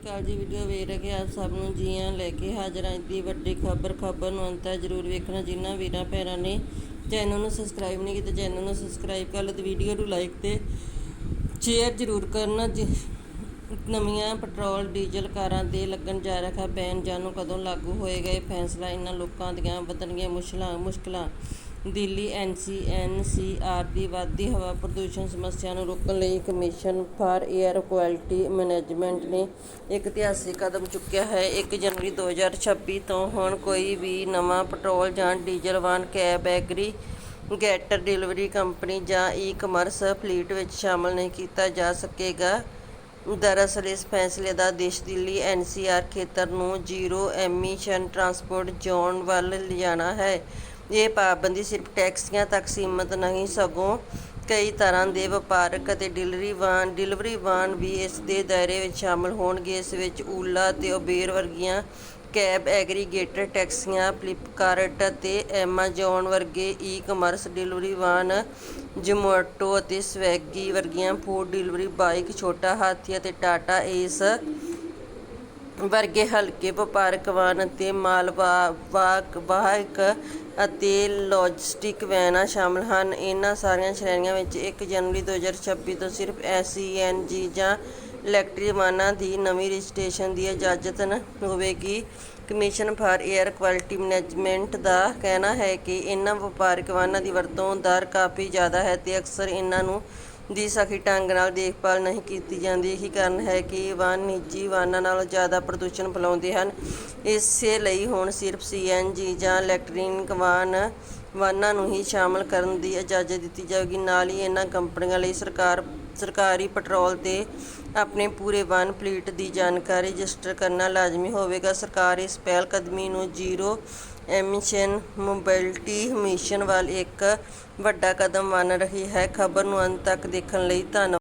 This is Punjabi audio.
ਕਾਲ ਜੀ ਵੀਡੀਓ ਵੇਖ ਰਹੇ ਆਪ ਸਭ ਨੂੰ, ਜੀਆਂ ਲੈ ਕੇ ਹਾਜ਼ਰ ਹਾਂ ਦੀ ਵੱਡੀ ਖਬਰ। ਖਬਰ ਨੂੰ ਅੰਤ ਜ਼ਰੂਰ ਵੇਖਣਾ, ਜਿਨ੍ਹਾਂ ਵੀਰਾਂ ਭੈਣਾਂ ਨੇ ਚੈਨਲ ਨੂੰ ਸਬਸਕ੍ਰਾਈਬ ਨਹੀਂ ਕੀਤਾ, ਚੈਨਲ ਨੂੰ ਸਬਸਕ੍ਰਾਈਬ ਕਰ ਲਓ ਤੇ ਵੀਡੀਓ ਨੂੰ ਲਾਈਕ ਤੇ ਸ਼ੇਅਰ ਜ਼ਰੂਰ ਕਰਨਾ। ਜੀ ਨਵੀਆਂ ਪੈਟਰੋਲ ਡੀਜ਼ਲ ਕਾਰਾਂ ਦੇ ਲੱਗਣ ਜਾ ਰਿਹਾ ਬੈਨ ਜਾਨੂੰ ਕਦੋਂ ਲਾਗੂ ਹੋਏਗਾ ਇਹ ਫੈਸਲਾ? ਇਹਨਾਂ ਲੋਕਾਂ ਦੀਆਂ ਵਧਣਗੀਆਂ ਮੁਸ਼ਕਲਾਂ ਮੁਸ਼ਕਲਾਂ Delhi N C N C R ਦੀ ਵੱਧਦੀ ਹਵਾ ਪ੍ਰਦੂਸ਼ਣ ਸਮੱਸਿਆ ਨੂੰ ਰੋਕਣ ਲਈ commission for air quality management ਨੇ ਇੱਕ ਇਤਿਹਾਸਿਕ ਕਦਮ ਚੁੱਕਿਆ ਹੈ। 1 ਜਨਵਰੀ 2026 ਤੋਂ ਹੁਣ ਕੋਈ ਵੀ ਨਵਾਂ ਪੈਟਰੋਲ ਜਾਂ ਡੀਜ਼ਲ ਵਾਹਨ, cab, aggregator delivery company ਜਾਂ ਈ-ਕਮਰਸ ਫਲੀਟ ਵਿੱਚ ਸ਼ਾਮਲ ਨਹੀਂ ਕੀਤਾ ਜਾ ਸਕੇਗਾ। ਦਰਅਸਲ, ਇਸ ਫੈਸਲੇ ਦਾ ਦੇਸ਼ ਦਿੱਲੀ ਐਨਸੀਆਰ ਖੇਤਰ ਨੂੰ ਜ਼ੀਰੋ ਐਮਿਸ਼ਨ ਟਰਾਂਸਪੋਰਟ ਜ਼ੋਨ ਵੱਲ ਲਿਜਾਣਾ ਹੈ। ਇਹ ਪਾਬੰਦੀ ਸਿਰਫ ਟੈਕਸੀਆਂ ਤੱਕ ਸੀਮਤ ਨਹੀਂ, ਸਗੋਂ ਕਈ ਤਰ੍ਹਾਂ ਦੇ ਵਪਾਰਕ ਅਤੇ ਡਿਲੀਵਰੀ ਵਾਹਨ ਡਿਲੀਵਰੀ ਵਾਹਨ ਵੀ ਇਸ ਦੇ ਦਾਇਰੇ ਵਿੱਚ ਸ਼ਾਮਲ ਹੋਣਗੇ। ਇਸ ਵਿੱਚ ਓਲਾ ਤੇ ਉਬੇਰ ਵਰਗੀਆਂ ਕੈਬ, ਐਗਰੀਗੇਟਰ, ਟੈਕਸੀਆਂ, ਫਲਿੱਪਕਾਰਟ ਅਤੇ ਐਮਾਜ਼ੋਨ ਵਰਗੇ ਈ-ਕਮਰਸ, ਡਿਲੀਵਰੀ ਵਾਹਨ, ਜ਼ੋਮੈਟੋ ਅਤੇ ਸਵੈਗੀ ਵਰਗੀਆਂ ਫੂਡ ਡਿਲੀਵਰੀ ਬਾਈਕ, ਛੋਟਾ ਹਾਥੀ ਅਤੇ ਟਾਟਾ ਏਸ ਵਰਗੇ ਹਲਕੇ ਵਪਾਰਕ ਵਾਹਨ ਅਤੇ ਮਾਲ ਵਾ- ਵਾਹਕ ਅਤੇ ਲੌਜਿਸਟਿਕ ਵੈਨਾਂ ਸ਼ਾਮਲ ਹਨ। ਇਹਨਾਂ ਸਾਰੀਆਂ ਸ਼੍ਰੇਣੀਆਂ ਵਿੱਚ 1 ਜਨਵਰੀ 2026 ਤੋਂ ਸਿਰਫ ਐਸਸੀਐਨਜੀ ਜਾਂ ਇਲੈਕਟ੍ਰਿਕ ਵਾਹਨਾਂ ਦੀ ਨਵੀਂ ਰਜਿਸਟ੍ਰੇਸ਼ਨ ਦੀ ਇਜਾਜ਼ਤ ਹੋਵੇਗੀ। Commission for air quality management ਦਾ ਕਹਿਣਾ ਹੈ ਕਿ ਇਹਨਾਂ ਵਪਾਰਕ ਵਾਹਨਾਂ ਦੀ ਵਰਤੋਂ ਦਰ ਕਾਫੀ ਜ਼ਿਆਦਾ ਹੈ ਤੇ ਅਕਸਰ ਇਹਨਾਂ ਨੂੰ ਦੀ ਸਖੀ ਢੰਗ ਨਾਲ ਦੇਖਭਾਲ ਨਹੀਂ ਕੀਤੀ ਜਾਂਦੀ, ਇਹੀ ਕਾਰਨ ਹੈ ਕਿ ਵਾਹਨ ਨਿੱਜੀ ਵਾਹਨਾਂ ਨਾਲੋਂ ਜ਼ਿਆਦਾ ਪ੍ਰਦੂਸ਼ਣ ਫੈਲਾਉਂਦੇ ਹਨ। ਇਸੇ ਲਈ ਹੁਣ ਸਿਰਫ ਸੀਐਨਜੀ ਜਾਂ ਇਲੈਕਟ੍ਰਿਕ ਵਾਹਨ ਵਾਹਨਾਂ ਨੂੰ ਹੀ ਸ਼ਾਮਲ ਕਰਨ ਦੀ ਇਜਾਜ਼ਤ ਦਿੱਤੀ ਜਾਵੇਗੀ। ਨਾਲ ਹੀ ਇਹਨਾਂ ਕੰਪਨੀਆਂ ਲਈ ਸਰਕਾਰ, ਸਰਕਾਰੀ ਪੈਟਰੋਲ ਤੇ ਆਪਣੇ ਪੂਰੇ ਵਾਹਨ ਫਲੀਟ ਦੀ ਜਾਣਕਾਰੀ ਰਜਿਸਟਰ ਕਰਨਾ ਲਾਜ਼ਮੀ ਹੋਵੇਗਾ। ਸਰਕਾਰ ਇਸ ਪਹਿਲ ਕਦਮੀ ਨੂੰ ਜ਼ੀਰੋ ਐਮਿਸ਼ਨ ਮੋਬਿਲਿਟੀ ਮਿਸ਼ਨ ਵੱਲ ਇੱਕ ਵੱਡਾ ਕਦਮ ਮੰਨ ਰਹੀ ਹੈ। ਖਬਰ ਨੂੰ ਅੰਤ ਤੱਕ ਦੇਖਣ ਲਈ ਧੰਨਵਾਦ।